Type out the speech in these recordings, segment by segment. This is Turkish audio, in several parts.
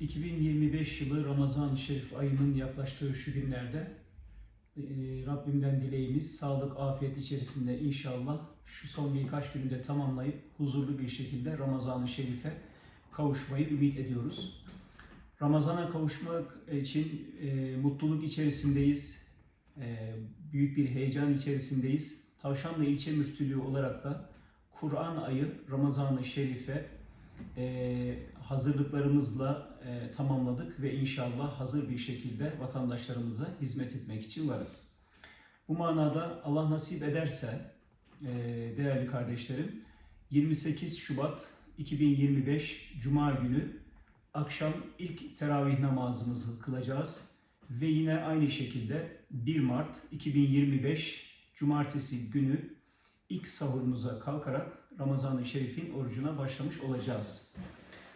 2025 yılı Ramazan-ı Şerif ayının yaklaştığı şu günlerde e, Rabbimden dileğimiz sağlık, afiyet içerisinde inşallah şu son birkaç günü de tamamlayıp huzurlu bir şekilde Ramazan-ı Şerif'e kavuşmayı ümit ediyoruz. Ramazan'a kavuşmak için e, mutluluk içerisindeyiz, e, büyük bir heyecan içerisindeyiz. Tavşanlı İlçe Müftülüğü olarak da Kur'an ayı Ramazan-ı Şerif'e e, hazırlıklarımızla e, tamamladık ve inşallah hazır bir şekilde vatandaşlarımıza hizmet etmek için varız. Bu manada Allah nasip ederse e, değerli kardeşlerim 28 Şubat 2025 Cuma günü akşam ilk teravih namazımızı kılacağız ve yine aynı şekilde 1 Mart 2025 Cumartesi günü ilk sahurumuza kalkarak Ramazan-ı Şerif'in orucuna başlamış olacağız.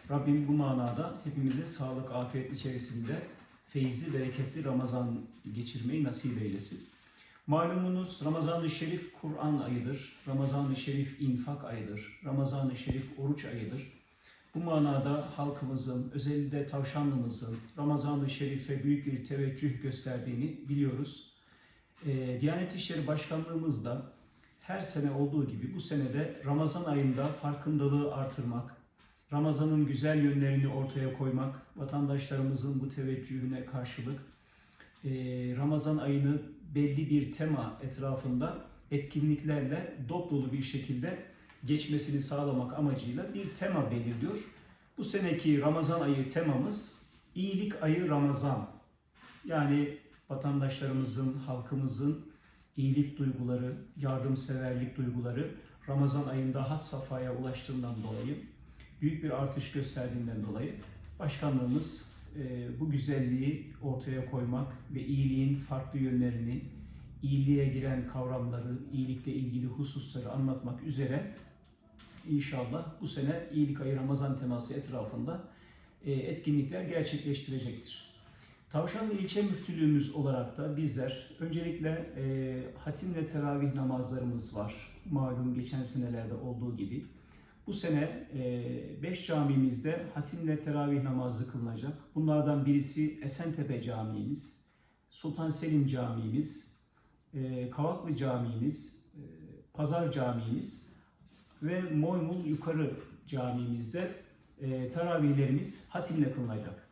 Rabbim bu manada hepimize sağlık, afiyet içerisinde feyzi, bereketli Ramazan geçirmeyi nasip eylesin. Malumunuz Ramazan-ı Şerif Kur'an ayıdır. Ramazan-ı Şerif infak ayıdır. Ramazan-ı Şerif oruç ayıdır. Bu manada halkımızın, özellikle tavşanlımızın Ramazan-ı Şerif'e büyük bir teveccüh gösterdiğini biliyoruz. Ee, Diyanet İşleri Başkanlığımız da her sene olduğu gibi bu senede Ramazan ayında farkındalığı artırmak, Ramazan'ın güzel yönlerini ortaya koymak, vatandaşlarımızın bu teveccühüne karşılık e, Ramazan ayını belli bir tema etrafında etkinliklerle dop bir şekilde geçmesini sağlamak amacıyla bir tema belirliyor. Bu seneki Ramazan ayı temamız İyilik Ayı Ramazan. Yani vatandaşlarımızın, halkımızın iyilik duyguları, yardımseverlik duyguları Ramazan ayında has safhaya ulaştığından dolayı, büyük bir artış gösterdiğinden dolayı başkanlığımız e, bu güzelliği ortaya koymak ve iyiliğin farklı yönlerini, iyiliğe giren kavramları, iyilikle ilgili hususları anlatmak üzere inşallah bu sene İyilik Ayı Ramazan teması etrafında e, etkinlikler gerçekleştirecektir. Tavşanlı İlçe Müftülüğümüz olarak da bizler öncelikle e, hatimle teravih namazlarımız var. Malum geçen senelerde olduğu gibi. Bu sene 5 e, camimizde hatimle teravih namazı kılınacak. Bunlardan birisi Esentepe Camimiz, Sultan Selim Camimiz, e, Kavaklı Camimiz, e, Pazar Camimiz ve Moymul Yukarı Camimizde teravihlerimiz hatimle kılınacak.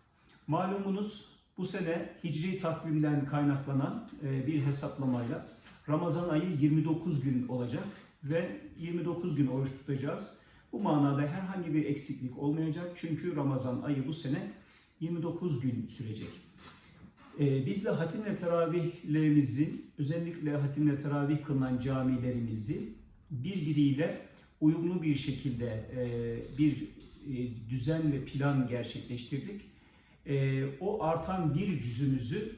Malumunuz bu sene hicri takvimden kaynaklanan bir hesaplamayla Ramazan ayı 29 gün olacak ve 29 gün oruç tutacağız. Bu manada herhangi bir eksiklik olmayacak çünkü Ramazan ayı bu sene 29 gün sürecek. E, biz de hatimle teravihlerimizin özellikle hatimle teravih kılınan camilerimizi birbiriyle uyumlu bir şekilde e, bir düzen ve plan gerçekleştirdik e, o artan bir cüzümüzü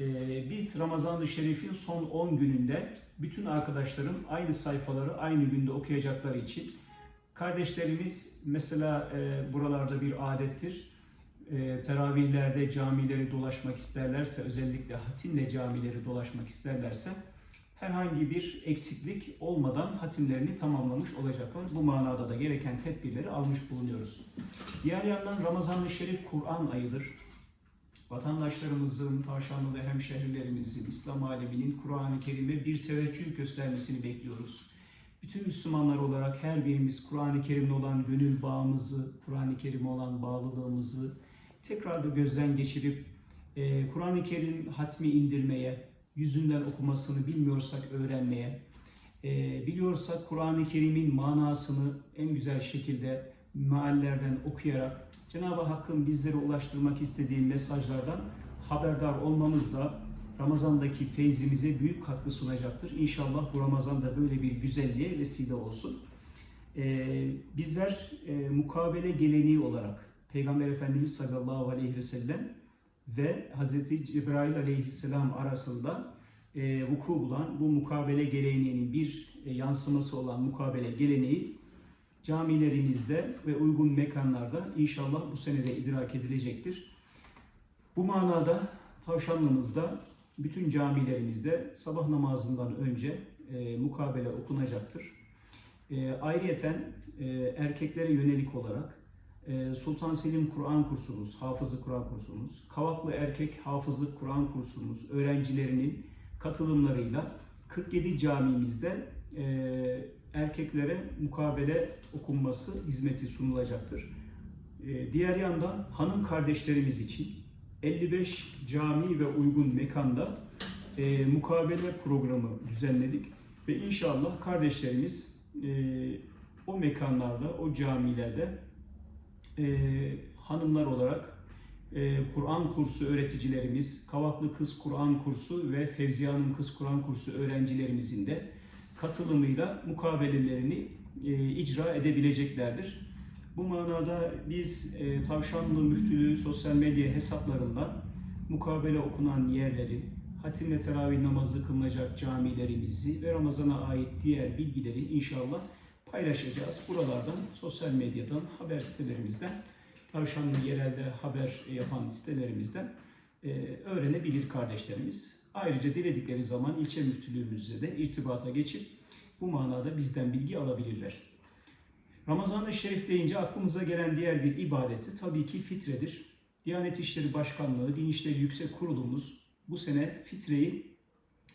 e, biz Ramazan-ı Şerif'in son 10 gününde bütün arkadaşlarım aynı sayfaları aynı günde okuyacakları için kardeşlerimiz mesela e, buralarda bir adettir. E, teravihlerde camileri dolaşmak isterlerse özellikle hatimle camileri dolaşmak isterlerse herhangi bir eksiklik olmadan hatimlerini tamamlamış olacaklar. Bu manada da gereken tedbirleri almış bulunuyoruz. Diğer yandan Ramazan-ı Şerif Kur'an ayıdır. Vatandaşlarımızın, Tavşanlı ve hemşehrilerimizin, İslam aleminin Kur'an-ı Kerim'e bir teveccüh göstermesini bekliyoruz. Bütün Müslümanlar olarak her birimiz Kur'an-ı Kerim'le olan gönül bağımızı, Kur'an-ı Kerim'e olan bağlılığımızı tekrar da gözden geçirip e, Kur'an-ı Kerim hatmi indirmeye, yüzünden okumasını bilmiyorsak öğrenmeye, e, biliyorsak Kur'an-ı Kerim'in manasını en güzel şekilde meallerden okuyarak Cenab-ı Hakk'ın bizlere ulaştırmak istediği mesajlardan haberdar olmamız da Ramazan'daki feyzimize büyük katkı sunacaktır. İnşallah bu Ramazan'da böyle bir güzelliğe vesile olsun. Ee, bizler e, mukabele geleneği olarak Peygamber Efendimiz sallallahu aleyhi ve sellem ve Hz. Cebrail aleyhisselam arasında e, vuku bulan bu mukabele geleneğinin bir e, yansıması olan mukabele geleneği camilerimizde ve uygun mekanlarda inşallah bu senede idrak edilecektir. Bu manada Tavşanlımızda bütün camilerimizde sabah namazından önce e, mukabele okunacaktır. E, ayrıyeten e, erkeklere yönelik olarak e, Sultan Selim Kur'an kursumuz, hafızı Kur'an kursumuz, Kavaklı Erkek Hafızı Kur'an kursumuz öğrencilerinin katılımlarıyla 47 camimizde e, erkeklere mukabele okunması hizmeti sunulacaktır. E, diğer yandan hanım kardeşlerimiz için 55 cami ve uygun mekanda e, mukabele programı düzenledik ve inşallah kardeşlerimiz e, o mekanlarda, o camilerde e, hanımlar olarak e, Kur'an kursu öğreticilerimiz, Kavaklı Kız Kur'an kursu ve Fevziye Kız Kur'an kursu öğrencilerimizin de katılımıyla mukabelelerini e, icra edebileceklerdir. Bu manada biz e, Tavşanlı Müftülüğü sosyal medya hesaplarından mukabele okunan yerleri, hatim ve teravih namazı kılınacak camilerimizi ve Ramazan'a ait diğer bilgileri inşallah paylaşacağız. Buralardan, sosyal medyadan, haber sitelerimizden, Tavşanlı yerelde haber yapan sitelerimizden e, öğrenebilir kardeşlerimiz. Ayrıca diledikleri zaman ilçe müftülüğümüzle de irtibata geçip bu manada bizden bilgi alabilirler. Ramazan-ı Şerif deyince aklımıza gelen diğer bir ibadeti tabii ki fitredir. Diyanet İşleri Başkanlığı, Din İşleri Yüksek Kurulumuz bu sene fitreyi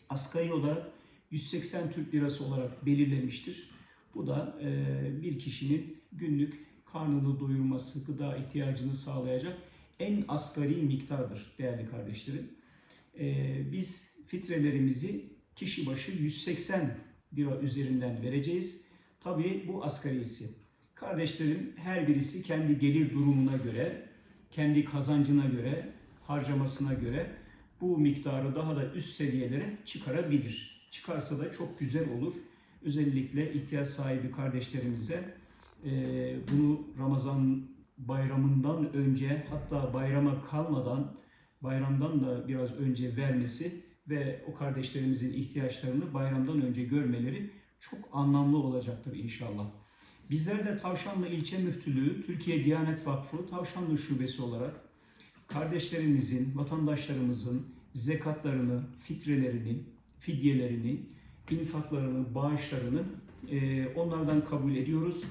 asgari olarak 180 Türk Lirası olarak belirlemiştir. Bu da e, bir kişinin günlük karnını doyurması, gıda ihtiyacını sağlayacak en asgari miktardır değerli kardeşlerim. E, biz fitrelerimizi kişi başı 180 lira üzerinden vereceğiz. Tabii bu asgarisi. Kardeşlerim her birisi kendi gelir durumuna göre, kendi kazancına göre, harcamasına göre bu miktarı daha da üst seviyelere çıkarabilir. Çıkarsa da çok güzel olur. Özellikle ihtiyaç sahibi kardeşlerimize e, bunu Ramazan bayramından önce hatta bayrama kalmadan bayramdan da biraz önce vermesi ve o kardeşlerimizin ihtiyaçlarını bayramdan önce görmeleri çok anlamlı olacaktır inşallah. Bizler de Tavşanlı İlçe Müftülüğü, Türkiye Diyanet Vakfı Tavşanlı Şubesi olarak kardeşlerimizin, vatandaşlarımızın zekatlarını, fitrelerini, fidyelerini, infaklarını, bağışlarını e, onlardan kabul ediyoruz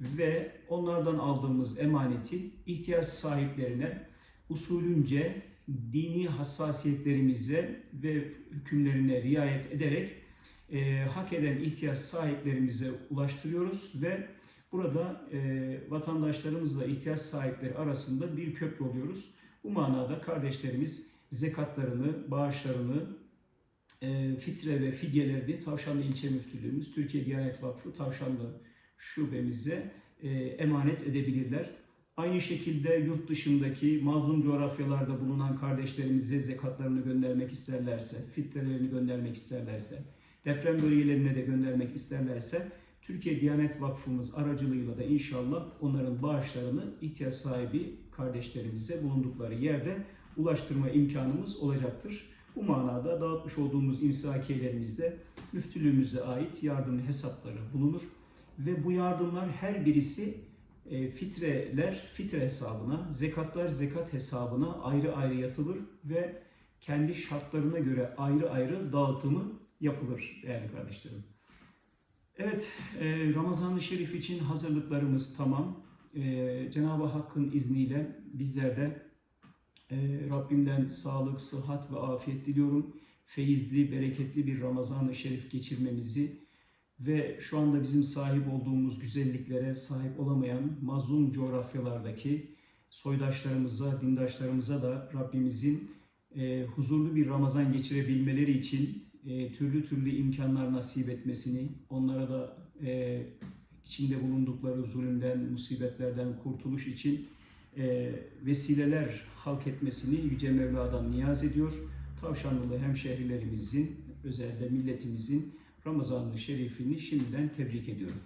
ve onlardan aldığımız emaneti ihtiyaç sahiplerine usulünce dini hassasiyetlerimize ve hükümlerine riayet ederek e, hak eden ihtiyaç sahiplerimize ulaştırıyoruz ve burada e, vatandaşlarımızla ihtiyaç sahipleri arasında bir köprü oluyoruz. Bu manada kardeşlerimiz zekatlarını, bağışlarını, e, fitre ve fidyelerini Tavşanlı İlçe Müftülüğümüz, Türkiye Diyanet Vakfı Tavşanlı Şubemize e, emanet edebilirler. Aynı şekilde yurt dışındaki mazlum coğrafyalarda bulunan kardeşlerimize zekatlarını göndermek isterlerse, fitrelerini göndermek isterlerse, deprem bölgelerine de göndermek isterlerse Türkiye Diyanet Vakfımız aracılığıyla da inşallah onların bağışlarını ihtiyaç sahibi kardeşlerimize bulundukları yerde ulaştırma imkanımız olacaktır. Bu manada dağıtmış olduğumuz imsakiyelerimizde müftülüğümüze ait yardım hesapları bulunur ve bu yardımlar her birisi e, fitreler fitre hesabına, zekatlar zekat hesabına ayrı ayrı yatılır ve kendi şartlarına göre ayrı ayrı dağıtımı yapılır değerli kardeşlerim. Evet, e, Ramazan-ı Şerif için hazırlıklarımız tamam. E, Cenab-ı Hakk'ın izniyle bizler de e, Rabbimden sağlık, sıhhat ve afiyet diliyorum. Feyizli, bereketli bir Ramazan-ı Şerif geçirmemizi ve şu anda bizim sahip olduğumuz güzelliklere sahip olamayan mazlum coğrafyalardaki soydaşlarımıza, dindaşlarımıza da Rabbimizin huzurlu bir Ramazan geçirebilmeleri için e, türlü türlü imkanlar nasip etmesini, onlara da e, içinde bulundukları zulümden, musibetlerden kurtuluş için e, vesileler halk etmesini Yüce Mevla'dan niyaz ediyor. Tavşanlılı hemşehrilerimizin, özellikle milletimizin Ramazan-ı Şerifini şimdiden tebrik ediyorum.